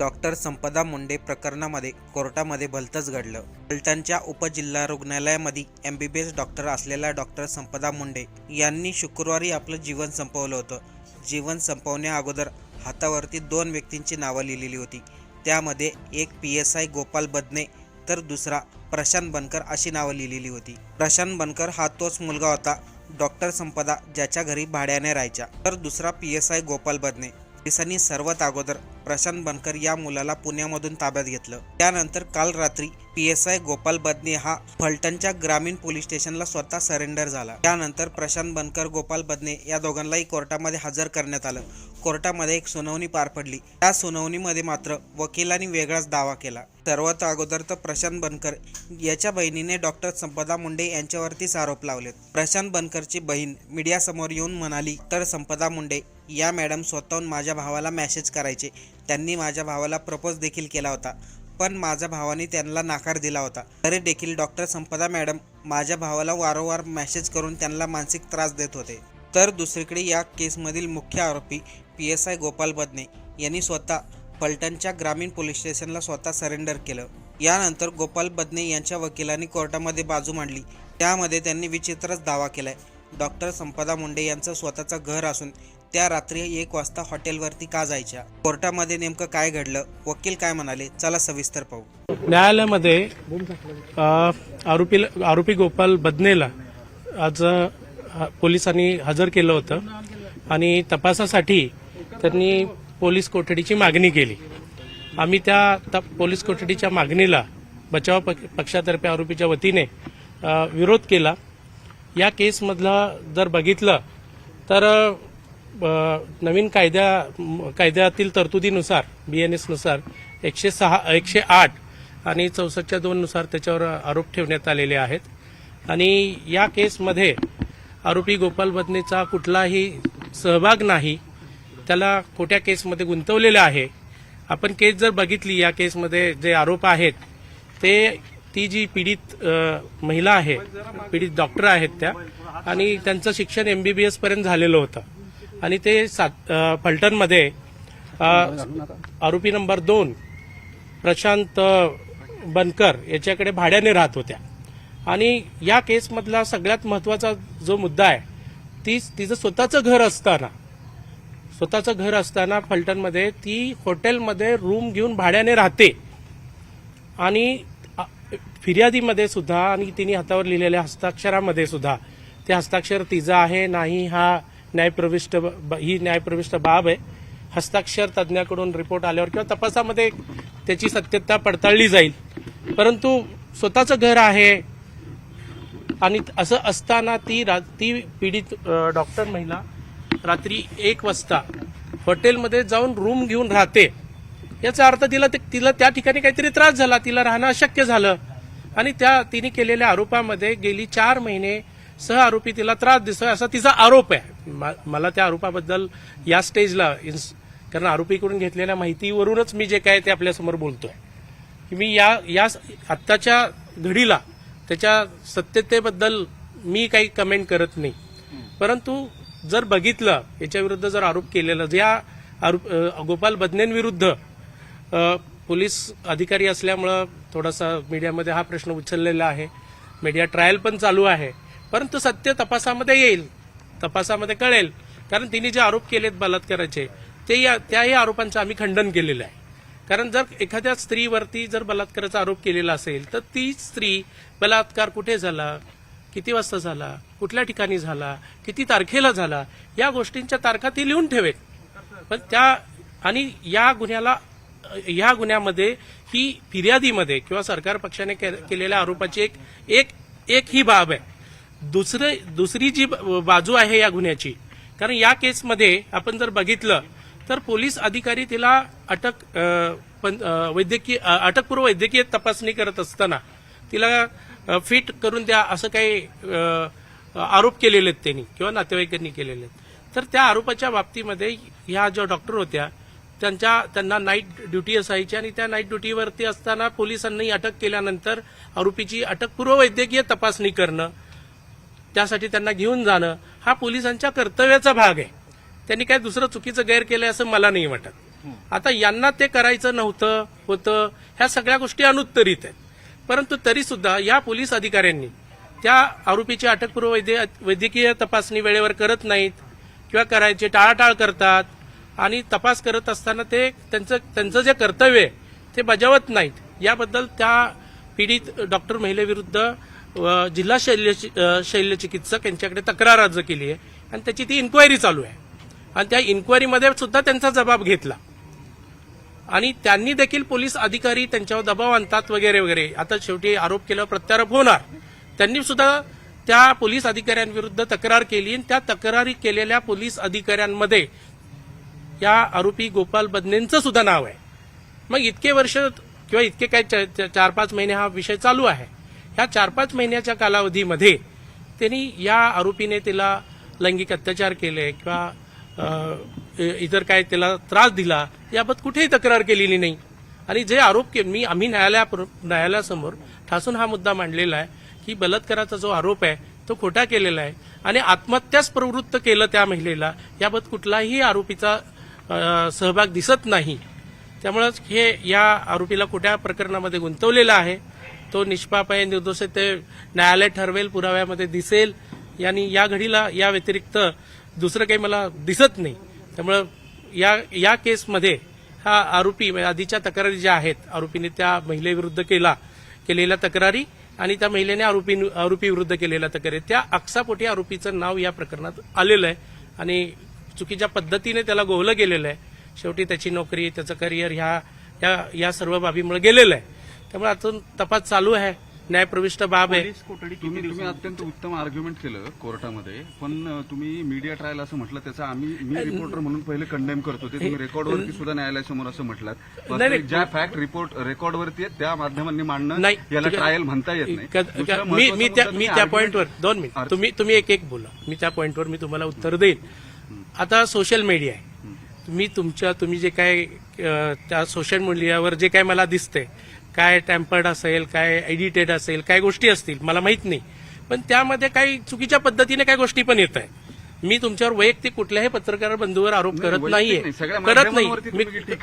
Doctor Sampada Munde प्रकरणामध्ये कोर्टामध्ये भलतंच घडलं. फलटणच्या उपजिल्हा रुग्णालयामध्ये M B B S doctor असलेल्या डॉक्टर संपदा मुंडे यांनी शुक्रवारी आपलं जीवन संपवलं होतं. जीवन संपवण्या अगोदर हातावरती दोन व्यक्तींची नावं लिहिलेली होती. त्यामध्ये एक P S I Gopal Badne तर दुसरा प्रशांत बनकर अशी नावं लिहिलेली होती. प्रशांत बनकर हा तोच मुलगा होता डॉक्टर संपदा ज्याच्या घरी भाड्याने राहायच्या तर दुसरा P S I Gopal Badne. पोलिसांनी सर्वात अगोदर प्रशांत बनकर या मुलाला पुण्यामधून ताब्यात घेतलं. त्यानंतर काल रात्री P S I Gopal Badne हा फलटणच्या ग्रामीण पोलीस स्टेशनला स्वतः सरेंडर झाला. त्यानंतर प्रशांत बनकर गोपाल बदने या दोघांनाही कोर्टामध्ये हजर करण्यात आलं. कोर्टामध्ये एक सुनावणी पार पडली. त्या सुनावणीमध्ये मात्र वकिलांनी वेगळाच दावा केला. सर्वात अगोदर तर प्रशांत बनकर याच्या बहिणीने डॉक्टर संपदा मुंडे यांच्यावरतीच आरोप लावलेत. प्रशांत बनकरची बहीण मीडियासमोर येऊन म्हणाली तर संपदा मुंडे या मॅडम स्वतःहून माझ्या भावाला मॅसेज करायचे. त्यांनी माझ्या भावाला प्रपोज देखील केला होता. पण माझ्या भावाने त्यांना नाकार दिला होता. तरी देखील डॉक्टर संपदा मॅडम माझ्या भावाला वारंवार मॅसेज करून त्यांना मानसिक त्रास देत होते. तर दुसरीकडे या केसमधील मुख्य आरोपी P S I Gopal Badne यांनी स्वतः पलटणच्या ग्रामीण पोलीस स्टेशनला स्वतः सरेंडर केलं. यानंतर गोपाल बदने यांच्या वकिलांनी कोर्टामध्ये बाजू मांडली. त्यामध्ये त्यांनी विचित्रच दावा केलाय. डॉक्टर संपदा मुंडे यांचं स्वतःचं घर असून त्या रात्री एक वाजता हॉटेलवरती का जायच्या? कोर्टामध्ये नेमकं काय घडलं? वकील काय म्हणाले? चला सविस्तर पाहू. न्यायालयामध्ये आरोपी आरोपी गोपाल बदनेला आज पोलिसांनी हजर केलं होतं आणि तपासासाठी त्यांनी पोलीस कोठडीची मागणी केली. आम्ही त्या त- पोलीस कोठडीच्या मागणीला बचाव पक्षातर्फे आरोपीच्या वतीने विरोध केला. या केसमधला जर बघितलं तर नवीन कायद्या कायद्यातील तरतुदीनुसार बी एन एसनुसार एकशे सहा एकशे आठ आणि चौसष्टच्या दोननुसार त्याच्यावर आरोप ठेवण्यात आलेले आहेत. आणि या केसमध्ये आरोपी गोपाल बदनेचा कुठलाही सहभाग नाही. त्याला खोट्या केसमध्ये गुंतवलेलं आहे. आपण केस जर बघितली या केसमध्ये जे आरोप आहेत ते ती जी पीडित महिला आहे पीडित डॉक्टर आहेत त्या आणि त्यांचं शिक्षण एमबीबीएस पर्यंत झालेलं होतं. आणि ते सात फलटणमध्ये आरोपी नंबर दोन प्रशांत बनकर याच्याकडे भाड्याने राहत होत्या. आणि या केसमधला सगळ्यात महत्त्वाचा जो मुद्दा आहे ती तिचं स्वतःचं घर असताना स्वतःचं घर असताना फलटणमध्ये ती हॉटेलमध्ये रूम घेऊन भाड्याने राहते. आणि फिर्यादीमध्ये सुद्धा आणि तिने हातावर लिहिलेल्या हस्ताक्षरामध्ये सुद्धा ते हस्ताक्षर तिचं आहे नाही हा न्यायप्रविष्ट ही न्यायप्रविष्ट बाब आहे. हस्ताक्षर तज्ज्ञाकडून रिपोर्ट आल्यावर किंवा तपासामध्ये त्याची सत्यता पडताळली जाईल. परंतु स्वतःचं घर आहे. आणि असं असताना ती रा- ती पीडित डॉक्टर महिला रात्री एक वाजता हॉटेलमध्ये जाऊन रूम घेऊन राहते. याचा अर्थ तिला ते- तिला त्या ठिकाणी काहीतरी त्रास झाला. तिला राहणं अशक्य झालं. आणि त्या तिने केलेल्या आरोपामध्ये गेली चार महिने सह आरोपी तिला त्रास दिसतोय असा तिचा आरोप आहे. मला त्या आरोपाबद्दल या स्टेजला इन्स- कारण आरोपीकडून घेतलेल्या माहितीवरूनच मी जे काय ते आपल्यासमोर बोलतोय. की मी या या आत्ताच्या घडीला त्याच्या सत्यतेबद्दल मी काही कमेंट करत नाही. परंतु जर बघितलं याच्या विरुद्ध जर आरोप केलेला ज्या आरोप गोपाल बदनेंविरुद्ध पोलीस अधिकारी असल्यामुळं थोडासा मीडियामध्ये हा प्रश्न उचललेला आहे. मीडिया ट्रायल पण चालू आहे. परंतु सत्य तपासामध्ये येईल. तपासामध्ये कळेल. कारण तिने जे आरोप केलेत बलात्काराचे ते या त्याही आरोपांचं आम्ही खंडन केलेलं आहे. कारण जर एखाद्या स्त्रीवरती जर बलात्काराचा आरोप केलेला असेल तर ती स्त्री बलात्कार कुठे झाला किती वाजता झाला कुठल्या ठिकाणी झाला किती तारखेला झाला या गोष्टींच्या तारखा ती लिहून ठेवेल. पण त्या आणि या गुन्ह्याला या गुन्ह्यामध्ये ही फिर्यादीमध्ये किंवा सरकार पक्षाने के- केलेल्या आरोपाची एक एक एक ही बाब आहे. दुसरे दुसरी जी ब- बाजू आहे या गुन्ह्याची कारण या केसमध्ये आपण जर बघितलं तर पोलीस अधिकारी तिला अटक पण- वैद्यकीय अटकपूर्व वैद्यकीय तपासणी करत असताना तिला फिट करून द्या असं काही आरोप केलेले आहेत त्यांनी किंवा नातेवाईकांनी केलेले आहेत. तर त्या आरोपाच्या बाबतीमध्ये ह्या ज्या डॉक्टर होत्या त्यांच्या त्यांना नाईट ड्युटी असायची आणि त्या नाईट ड्युटीवरती असताना पोलिसांनी अटक केल्यानंतर आरोपीची अटकपूर्व वैद्यकीय तपासणी करणं त्यासाठी त्यांना घेऊन जाणं हा पोलिसांच्या कर्तव्याचा भाग आहे. त्यांनी काय दुसरं चुकीचं गैर केलंय असं मला नाही वाटत. आता यांना ते करायचं नव्हतं होतं ह्या सगळ्या गोष्टी अनुत्तरित आहेत. परंतु तरी सुद्धा या पोलीस अधिकाऱ्यांनी त्या आरोपीची अटकपूर्व वैद्य वैद्यकीय तपासणी वेळेवर करत नाहीत किंवा करायचे टाळाटाळ करतात आणि तपास करत असताना ते त्यांचं त्यांचं जे कर्तव्य आहे ते बजावत नाहीत. याबद्दल त्या पीडित डॉक्टर महिलेविरुद्ध जिल्हा शल्य शल्य चिकित्सक यांच्याकडे तक्रार अर्ज केली आहे आणि त्याची ती इन्क्वायरी चालू आहे. आणि त्या इन्क्वायरीमध्ये सुद्धा त्यांचा जबाब घेतला. आणि त्यांनी देखील पोलीस अधिकारी त्यांच्यावर दबाव आणतात वगैरे वगैरे. आता शेवटी आरोप केल्यावर प्रत्यारोप होणार. त्यांनी सुद्धा त्या पोलीस अधिकाऱ्यांविरुद्ध तक्रार केली आणि त्या तक्रारी केलेल्या पोलीस अधिकाऱ्यांमध्ये या आरोपी गोपाल बदनेंचं सुद्धा नाव आहे. मग इतके वर्ष किंवा इतके काय चार पाच महिने हा विषय चालू आहे. ह्या चार पाच महिन्याच्या कालावधीमध्ये त्यांनी या आरोपीने तिला लैंगिक अत्याचार केले किंवा इतर काय त्याला त्रास दिला याबाबत कुठेही तक्रार केलेली नाही. आणि जे आरोप के मी आम्ही न्यायालया न्यायालयासमोर ठासून हा मुद्दा मांडलेला आहे की बलात्काराचा जो आरोप आहे तो खोटा केलेला आहे. आणि आत्महत्याच प्रवृत्त केलं त्या महिलेला याबाबत कुठलाही आरोपीचा सहभाग दिसत नाही. त्यामुळं हे या आरोपीला खोट्या प्रकरणामध्ये गुंतवलेलं आहे. तो निष्पाप आहे निर्दोष आहे ते न्यायालय ठरवेल पुराव्यामध्ये दिसेल. आणि या घडीला या व्यतिरिक्त दुसरं काही मला दिसत नाही. त्यामुळं या या केसमध्ये हा आरोपी म्हणजे आधीच्या तक्रारी ज्या आहेत आरोपीने त्या महिलेविरुद्ध केला केलेल्या तक्रारी आणि त्या महिलेने आरोपी आरोपी विरुद्ध केलेल्या तक्रारी. त्या अक्सापोटी आरोपीचं नाव या प्रकरणात आलेलं आहे आणि चुकीच्या पद्धतीने त्याला गोवलं गेलेलं आहे. शेवटी त्याची नोकरी त्याचं करिअर ह्या या या सर्व बाबीमुळे गेलेलं आहे. त्यामुळे अजून तपास चालू आहे. न्यायप्रविष्ट बाब आहे. तुम्ही तुम्ही अत्यंत उत्तम आर्ग्युमेंट केलं कोर्टामध्ये. पण तुम्ही मीडिया ट्रायल असं म्हटलं त्याचं आम्ही मी रिपोर्टर म्हणून पहिले कंडेम करतो. ते तुम्ही रेकॉर्डवरती सुद्धा न्यायालयासमोर असं नाही. ज्या फॅक्ट रिपोर्ट रेकॉर्डवरती आहेत त्या माध्यमांनी मांडणं नाही याला. ट्रायल म्हणता येत नाही. मी त्या पॉइंटवर दोन मिनिट तुम्ही तुम्ही एक एक बोला. मी त्या पॉइंटवर मी तुम्हाला उत्तर देईन. आता सोशल मीडिया आहे. मी तुमच्या तुम्ही जे काय त्या सोशल मीडियावर जे काय मला दिसतंय काय टॅम्पर्ड असेल काय एडिटेड असेल काय गोष्टी असतील मला माहीत नाही. पण त्यामध्ये काही चुकीच्या पद्धतीने काय गोष्टी पण येत आहे मी तुमच्यावर वैयक्तिक कुठल्याही पत्रकार बंधूवर आरोप करत नाहीये. करत नाही.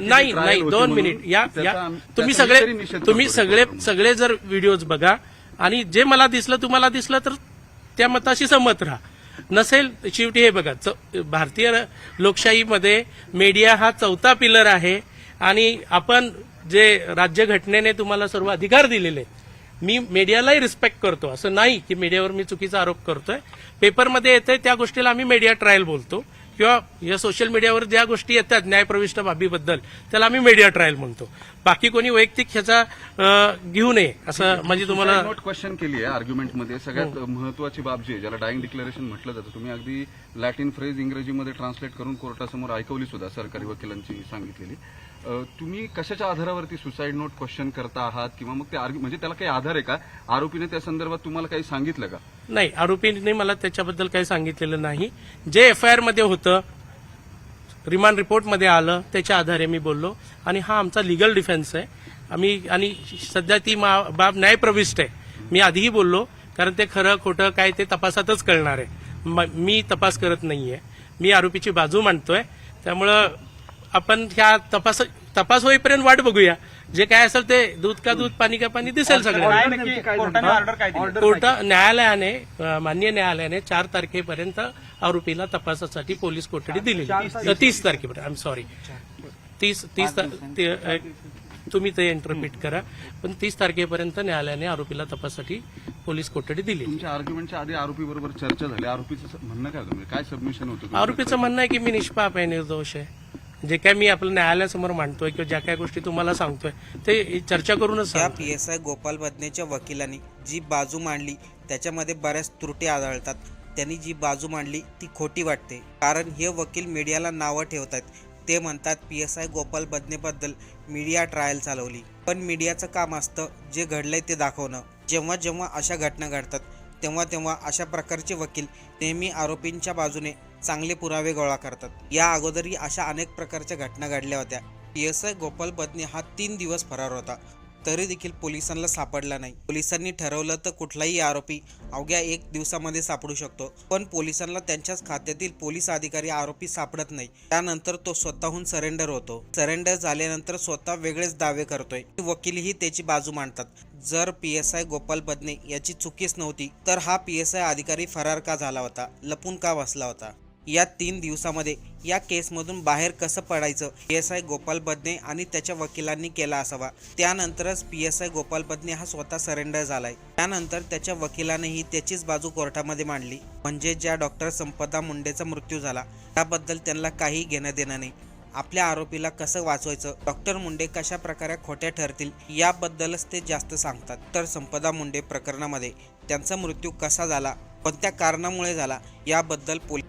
नाही नाही दोन. मिनिट. या या तुम्ही सगळे तुम्ही सगळे. सगळे जर व्हिडिओज बघा आणि जे मला दिसलं तुम्हाला दिसलं तर त्या मताशी संमत राहा. नसेल शेवटी हे बघा भारतीय लोकशाहीमध्ये मीडिया हा चौथा पिलर आहे आणि आपण जे राज्यघटनेने तुम्हाला सर्व अधिकार दिलेले मी मीडियालाही रिस्पेक्ट करतो. असं नाही की मीडियावर मी चुकीचा आरोप करतोय. पेपरमध्ये येते त्या गोष्टीला आम्ही मीडिया ट्रायल बोलतो. किंवा या सोशल मीडियावर ज्या गोष्टी येतात न्यायप्रविष्ट बाबीबद्दल त्याला आम्ही मीडिया ट्रायल म्हणतो. बाकी कोणी वैयक्तिक ह्याचा घेऊ नये असं म्हणजे तुम्हाला नोट क्वेश्चन केली आहे आर्ग्युमेंटमध्ये सगळ्यात महत्वाची बाब जी ज्याला डाईंग डिक्लेरेशन म्हटलं जातं तुम्ही अगदी लॅटिन फ्रेज इंग्रजीमध्ये ट्रान्सलेट करून कोर्टासमोर ऐकवली सुद्धा सरकारी वकिलांची सांगितलेली. तुम्ही कशाच्या आधारावरती सुसाईड नोट क्वेश्चन करता आहात? किंवा मग ते आर्ग्यु म्हणजे त्याला काही आधार आहे का? आरोपीने त्या संदर्भात तुम्हाला काही सांगितलं का? नाही आरोपीने मला त्याच्याबद्दल काही सांगितलेलं नाही. जे एफ आय आरमध्ये होतं रिमांड रिपोर्टमध्ये आलं त्याच्या आधारे मी बोललो. आणि हा आमचा लिगल डिफेन्स आहे. आम्ही आणि सध्या ती मा- बाब न्यायप्रविष्ट आहे. मी आधीही बोललो कारण ते खरं खोटं काय ते तपासातच कळणार आहे. मी तपास करत नाहीये. मी आरोपीची बाजू मांडतोय. त्यामुळं आपण ह्या तपास तपास होईपर्यंत वाट बघूया. जे काय असेल ते दूध का दूध पाणी का पाणी दिसेल सगळ्यांना. कोर्टाने ऑर्डर काय दिली? कोर्ट न्यायालयाने मान्य न्यायालयाने चार तारखेपर्यंत आरोपीला तपासासाठी पोलीस कोठडी दिली तीस तारखेपर्यंत. आय एम सॉरी तीस तीस तुम्ही ते इंटरप्रिट करा. पण तीस तारखेपर्यंत न्यायालयाने आरोपीला तपासासाठी पोलीस कोठडी दिली तुमच्या आर्ग्युमेंटच्या आधी आरोपी बरोबर चर्चा झाली. आरोपीचं म्हणणं काय म्हणजे काय सबमिशन होतं? आरोपीचं म्हणणं आहे की मी निष्पाप आहे निर्दोष आहे. जे काय मी आपल्या न्यायालयासमोर मांडतोय किंवा ज्या काय गोष्टी तुम्हाला सांगतोय ते चर्चा करूनच या. पी एस आय गोपाल बदनेच्या वकिलांनी जी बाजू मांडली त्याच्यामध्ये बऱ्याच त्रुटी आढळतात. त्यांनी जी बाजू मांडली ती खोटी वाटते. कारण हे वकील मीडियाला नावं ठेवतात ते म्हणतात पी एस आय गोपाल बदनेबद्दल मीडिया ट्रायल चालवली. पण मीडियाचं काम असतं जे घडलंय ते दाखवणं. जेव्हा जेव्हा अशा घटना घडतात तेव्हा तेव्हा अशा प्रकारचे वकील नेहमी आरोपींच्या बाजूने चांगले पुरावे गोळा करतात. या अगोदरही अशा अनेक प्रकारच्या घटना घडल्या होत्या. पी एस आय गोपाल पत्नी हा तीन दिवस फरार होता. तरी देखील पोलिसांना सापडला नाही. पोलिसांनी ठरवलं तर कुठलाही आरोपी अवघ्या एक दिवसामध्ये सापडू शकतो. पण पोलिसांना त्यांच्याच खात्यातील पोलीस अधिकारी आरोपी सापडत नाही. त्यानंतर तो स्वतःहून सरेंडर होतो. सरेंडर झाल्यानंतर स्वतः वेगळेच दावे करतोय. वकीलही त्याची बाजू मांडतात. जर P S I Gopal Badne याची चुकीच नव्हती तर हा पी एस आय अधिकारी फरार का झाला होता? लपून का बसला होता? या तीन दिवसामध्ये या केसमधून बाहेर कसं पडायचं? P S I Gopal Badne आणि त्याच्या वकिलांनी केला असावा. त्यानंतरच P S I Gopal Badne हा स्वतः सरेंडर झालाय. त्यानंतर त्याच्या वकिलानेही त्याचीच बाजू कोर्टामध्ये मांडली. म्हणजे ज्या डॉक्टर संपदा मुंडेचा मृत्यू झाला त्याबद्दल त्यांना काही घेणं देणं नाही. आपल्या आरोपीला कसं वाचवायचं? डॉक्टर मुंडे कशा प्रकारे खोट्या ठरतील? याबद्दलच ते जास्त सांगतात. तर संपदा मुंडे प्रकरणामध्ये त्यांचा मृत्यू कसा झाला? कोणत्या कारणामुळे झाला? याबद्दल पोलीस